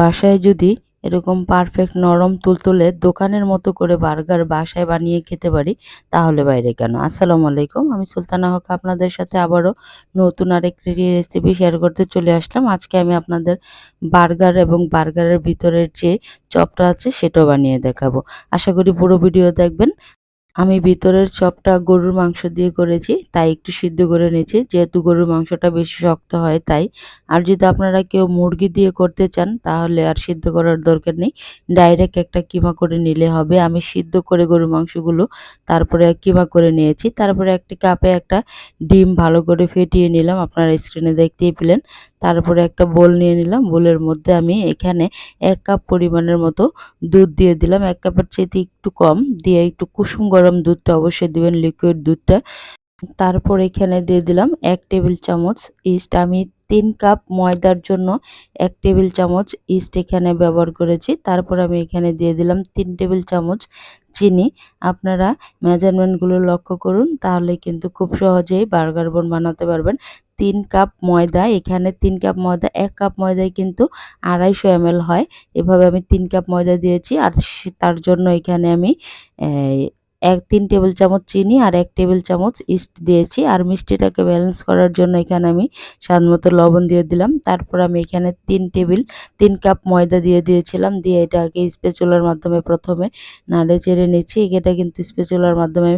বাসায় যদি এরকম পারফেক্ট নরম তুলতুলে দোকানের মতো করে বার্গার বাসায় বানিয়ে খেতে পারি, তাহলে বাইরে কেন? আসসালামু আলাইকুম, আমি সুলতানা হক আপনাদের সাথে আবারও নতুন আরেকটি রেসিপি শেয়ার করতে চলে আসলাম। আজকে আমি আপনাদের বার্গার এবং বার্গারের ভিতরের যে চপটা আছে সেটাও বানিয়ে দেখাবো। আশা করি পুরো ভিডিও দেখবেন। আমি ভিতরের চপটা গরুর মাংস দিয়ে করেছি, তাই একটু সিদ্ধ করে নিয়েছি। যেহেতু গরুর মাংসটা বেশি শক্ত হয়, তাই। আর যদি আপনারা কেউ মুরগি দিয়ে করতে চান, তাহলে আর সিদ্ধ করার দরকার নেই। ডাইরেক্ট একটা কিমা করে নিলে হবে। আমি সিদ্ধ করে গরুর মাংসগুলো তারপরে কিমা করে নিয়েছি। তারপরে একটি কাপে একটা ডিম ভালো করে ফেটিয়ে নিলাম, আপনারা স্ক্রিনে দেখতেই পেলেন। তারপরে একটা বোল নিয়ে নিলাম। বোলের মধ্যে আমি এখানে এক কাপ পরিমাণের মতো দুধ দিয়ে দিলাম। এক কাপের চেয়ে একটু কম, দিয়ে একটু কুসুম গরম দুধটা অবশ্যই দিবেন লিকুইড দুধটা। তারপর এখানে দিয়ে দিলাম এক টেবিল চামচ ইস্ট আমি তিন কাপ ময়দার জন্য এক টেবিল চামচ ইস্ট এখানে ব্যবহার করেছি। তারপর আমি এখানে দিয়ে দিলাম তিন টেবিল চামচ চিনি। আপনারা মেজারমেন্টগুলো লক্ষ্য করুন, তাহলে কিন্তু খুব সহজেই বার্গার বোন বানাতে পারবেন। তিন কাপ ময়দা, এখানে তিন কাপ ময়দা, এক কাপ ময়দায় কিন্তু আড়াইশো এম হয়। এভাবে আমি তিন কাপ ময়দা দিয়েছি আর তার জন্য এখানে আমি এক তিন টেবিল চামচ চিনি আর এক টেবিল চামচ ইস্ট দিয়েছি আর মিষ্টিটাকে ব্যালেন্স করার জন্য এখানে আমি স্বাদ মতো লবণ দিয়ে দিলাম। তারপর আমি এখানে তিন টেবিল, তিন কাপ ময়দা দিয়ে দিয়েছিলাম। দিয়ে এটাকে স্পেচুলার মাধ্যমে প্রথমে নাড়ে চেড়ে নিচ্ছি। এটা কিন্তু স্পেচুলার মাধ্যমে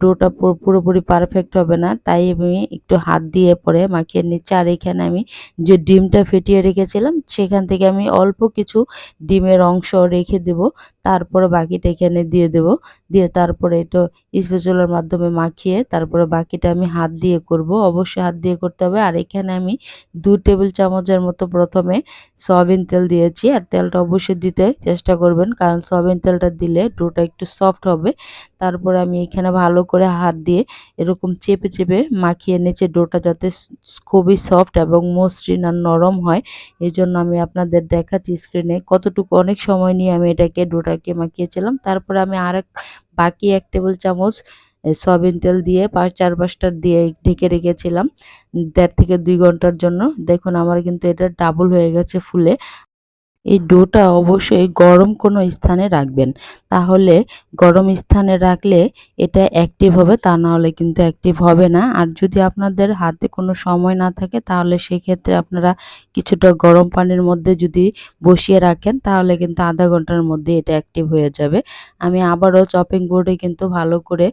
ডোটা পুরোপুরি পারফেক্ট হবে না। তাই আমি একটু হাত দিয়ে পরে মাখিয়ে নিচ্ছি। আর এখানে আমি যে ডিমটা ফেটিয়ে রেখেছিলাম, সেখান থেকে আমি অল্প কিছু ডিমের অংশ রেখে দেব। তারপরে বাকিটা এখানে দিয়ে দেব। দিয়ে তারপরে এটা স্পেচুলার মাধ্যমে মাখিয়ে তারপরে বাকিটা আমি হাত দিয়ে করব। অবশ্যই হাত দিয়ে করতে হবে। আর এখানে আমি দু টেবিল চামচের মতো প্রথমে সয়াবিন তেল দিয়েছি। আর তেলটা অবশ্যই দিতে চেষ্টা করবেন। কারণ সয়াবিন তেলটা দিলে ডোটা একটু সফট হবে। তারপরে আমি এখানে ভালো করে হাত দিয়ে এরকম চেপে চেপে মাখিয়ে নিচে ডোটা যাতে খুবই সফট এবং মসৃণ আর নরম হয় এই জন্য আমি আপনাদের দেখাচ্ছি স্ক্রিনে কতটুকু অনেক সময় নিয়ে আমি এটাকে, ডোটাকে মাখিয়েছিলাম। তারপরে আমি আরেক বাকি এক টেবিল চামচ সয়াবিন তেল দিয়ে পাঁচ চার পাঁচটা দিয়ে ঢেকে রেখেছিলাম। দেড় থেকে দুই ঘণ্টার জন্য। দেখুন, আমার কিন্তু এটা ডাবল হয়ে গেছে ফুলে। এই ডোটা অবশ্যই গরম কোনো স্থানে রাখবেন। তাহলে গরম স্থানে রাখলে এটা অ্যাক্টিভ হবে, তা না হলে কিন্তু অ্যাক্টিভ হবে না। আর যদি আপনাদের হাতে কোনো সময় না থাকে, তাহলে সেক্ষেত্রে আপনারা কিছুটা গরম পানির মধ্যে যদি বসিয়ে রাখেন, তাহলে কিন্তু আধা ঘণ্টার মধ্যে এটা অ্যাক্টিভ হয়ে যাবে। আমি আবারও চপিং বোর্ডে কিন্তু ভালো করে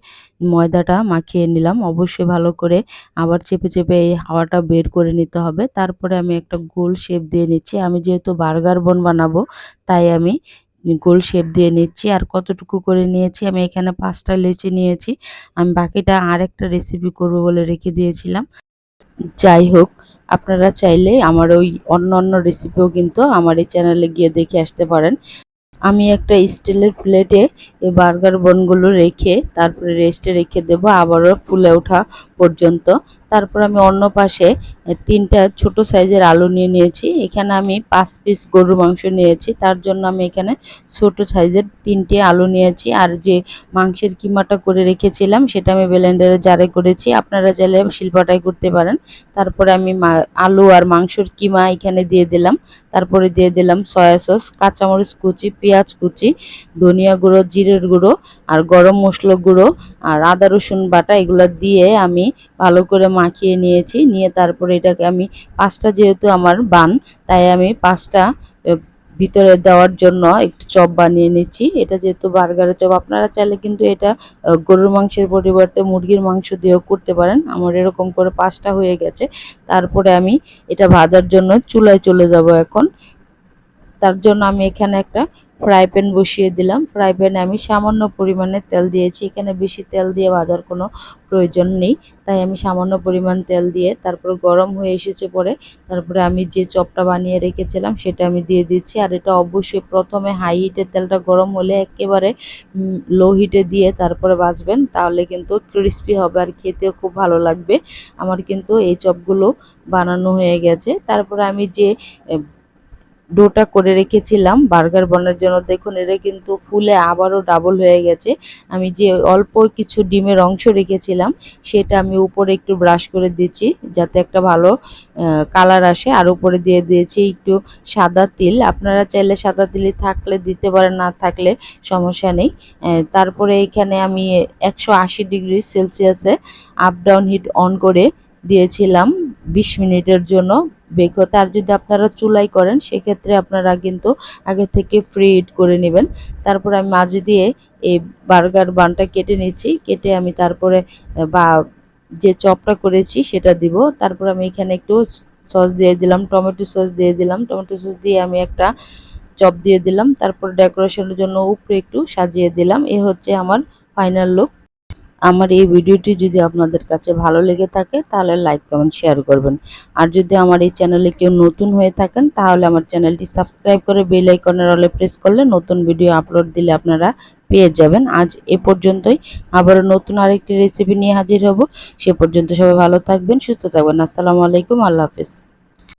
ময়দাটা মাখিয়ে নিলাম। অবশ্যই ভালো করে আবার চেপে চেপে এই হাওয়াটা বের করে নিতে হবে। তারপরে আমি একটা গোল শেপ দিয়ে নিচ্ছি। আমি যেহেতু বার্গার বন বানাবো। তাই আমি গোল শেপ দিয়ে নিচ্ছি আর কতটুকু করে নিয়েছি আমি এখানে পাঁচটা লেচি নিয়েছি। আমি বাকিটা আরেকটা রেসিপি করব বলে রেখে দিয়েছিলাম। যাই হোক, আপনারা চাইলে আমার ওই অন্য অন্য রেসিপিও কিন্তু আমার এই চ্যানেলে গিয়ে দেখে আসতে পারেন। আমি একটা স্টিলের প্লেটে এই বার্গার বনগুলো রেখে তারপরে রেস্টে রেখে দেবো। আবারও ফুলে ওঠা পর্যন্ত। তারপর আমি অন্য পাশে তিনটা ছোট সাইজের আলু নিয়ে নিয়েছি। এখানে আমি পাঁচ পিস গরুর মাংস নিয়েছি। তার জন্য আমি এখানে ছোট সাইজের তিনটে আলু নিয়েছি। আর যে মাংসের কিমাটা করে রেখেছিলাম, সেটা আমি ব্লেন্ডারে জারে করেছি। আপনারা চাইলে শিল্পাটাই করতে পারেন। তারপরে আমি আলু আর মাংসর কিমা এখানে দিয়ে দিলাম। তারপরে দিয়ে দিলাম সয়া সস, কাঁচামরিচ কুচি, পেঁয়াজ কুচি, ধনিয়া গুঁড়ো, জিরের গুঁড়ো, আর গরম মশলা গুঁড়ো, আর আদা রসুন বাটা, এগুলো দিয়ে আমি ভালো করে মাখিয়ে নিয়েছি। নিয়ে তারপরে এটাকে আমি পাঁচটা যেহেতু আমার বান, তাই আমি পাঁচটা ভিতরে দেওয়ার জন্য একটু চপ বানিয়ে নিচ্ছি। এটা যেহেতু বার্গারের চপ, আপনারা চাইলে কিন্তু এটা গরুর মাংসের পরিবর্তে মুরগির মাংস দিয়েও করতে পারেন। আমার এরকম করে পাঁচটা হয়ে গেছে। তারপরে আমি এটা ভাজার জন্য চুলায় চলে যাব এখন। তার জন্য আমি এখানে একটা ফ্রাই প্যান বসিয়ে দিলাম। ফ্রাই প্যানে আমি সামান্য পরিমাণে তেল দিয়েছি। এখানে বেশি তেল দিয়ে ভাজার কোনো প্রয়োজন নেই। তাই আমি সামান্য পরিমাণ তেল দিয়ে তারপর গরম হয়ে এসেছে পরে তারপরে আমি যে চপটা বানিয়ে রেখেছিলাম সেটা আমি দিয়ে দিচ্ছি। আর এটা অবশ্যই প্রথমে হাই হিটে তেলটা গরম হলে একেবারে লো হিটে দিয়ে তারপরে বাজবেন তাহলে কিন্তু ক্রিস্পি হবে আর খেতেও খুব ভালো লাগবে। আমার কিন্তু এই চপগুলো বানানো হয়ে গেছে। তারপরে আমি যে ডোটা করে রেখেছিলাম, বার্গার বানানোর জন্য। দেখুন, এটা কিন্তু ফুলে আবারও ডাবল হয়ে গেছে। আমি যে অল্প কিছু ডিমের অংশ রেখেছিলাম, সেটা আমি উপরে একটু ব্রাশ করে দিচ্ছি, যাতে একটা ভালো কালার আসে। আর উপরে দিয়ে দিয়েছি একটু সাদা তিল। আপনারা চাইলে সাদা তিল থাকলে দিতে পারেন, না থাকলে সমস্যা নেই। তারপরে এখানে আমি একশো আশি ডিগ্রি সেলসিয়াসে আপ ডাউন হিট অন করে দিয়েছিলাম, বিশ মিনিটের জন্য। বেক হতে আর যদি আপনারা চুলাই করেন, সেক্ষেত্রে আপনারা কিন্তু আগে থেকে ফ্রি হিট করে নেবেন। তারপর আমি মাঝে দিয়ে এই বার্গার বানটা কেটে নিচ্ছি। কেটে আমি তারপরে বা, যে চপটা করেছি সেটা দিব। তারপর আমি এখানে একটু সস দিয়ে দিলাম, টমেটো সস দিয়ে দিলাম। টমেটো সস দিয়ে আমি একটা চপ দিয়ে দিলাম। তারপর ডেকোরেশনের জন্য উপরে একটু সাজিয়ে দিলাম। এ হচ্ছে আমার ফাইনাল লুক। আমার এই ভিডিওটি যদি আপনাদের কাছে ভালো লেগে থাকে, তাহলে লাইক কমেন্ট শেয়ার করবেন। আর যদি আমার এই চ্যানেলে কেউ নতুন হয়ে থাকেন, তাহলে আমার চ্যানেলটি সাবস্ক্রাইব করে বেল আইকনের অলে প্রেস করলে নতুন ভিডিও আপলোড দিলে আপনারা পেয়ে যাবেন। আজ এ পর্যন্তই। আবারও নতুন আরেকটি রেসিপি নিয়ে হাজির হব। সে পর্যন্ত সবাই ভালো থাকবেন, সুস্থ থাকবেন। আসসালামু আলাইকুম, আল্লাহ হাফিজ।